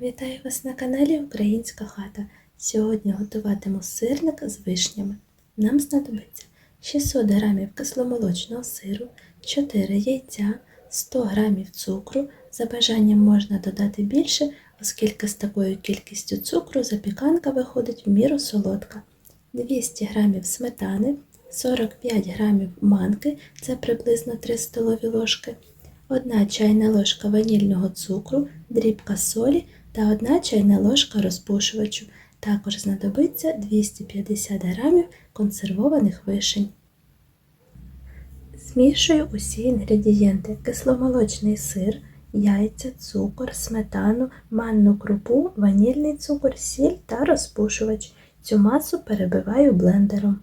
Вітаю вас на каналі Українська хата. Сьогодні готуватиму сирник з вишнями. Нам знадобиться 600 г кисломолочного сиру, 4 яйця, 100 г цукру. За бажанням можна додати більше, оскільки з такою кількістю цукру запіканка виходить в міру солодка, 200 г сметани, 45 г манки, це приблизно 3 столові ложки, 1 чайна ложка ванільного цукру, дрібка солі та 1 чайна ложка розпушувачу. Також знадобиться 250 г консервованих вишень. Змішую усі інгредієнти: кисломолочний сир, яйця, цукор, сметану, манну крупу, ванільний цукор, сіль та розпушувач. Цю масу перебиваю блендером.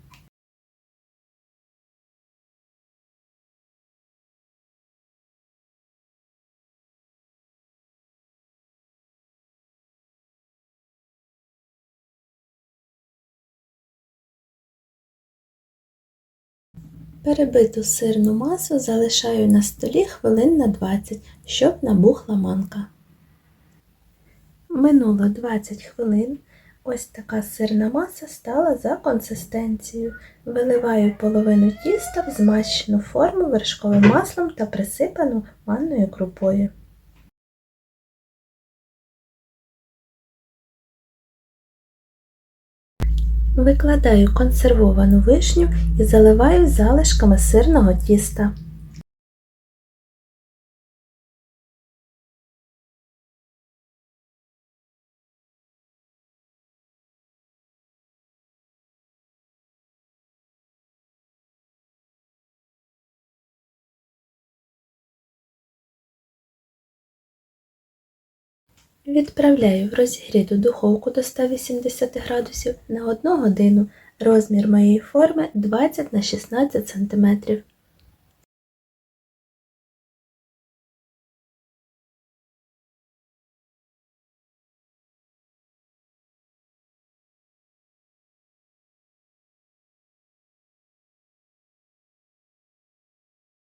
Перебиту сирну масу залишаю на столі хвилин на 20, щоб набухла манка. Минуло 20 хвилин. Ось така сирна маса стала за консистенцією. Виливаю половину тіста в змащену форму вершковим маслом та присипану манною крупою. Викладаю консервовану вишню і заливаю залишками сирного тіста. Відправляю в розігріту духовку до 180 градусів на 1 годину. Розмір моєї форми 20 на 16 см.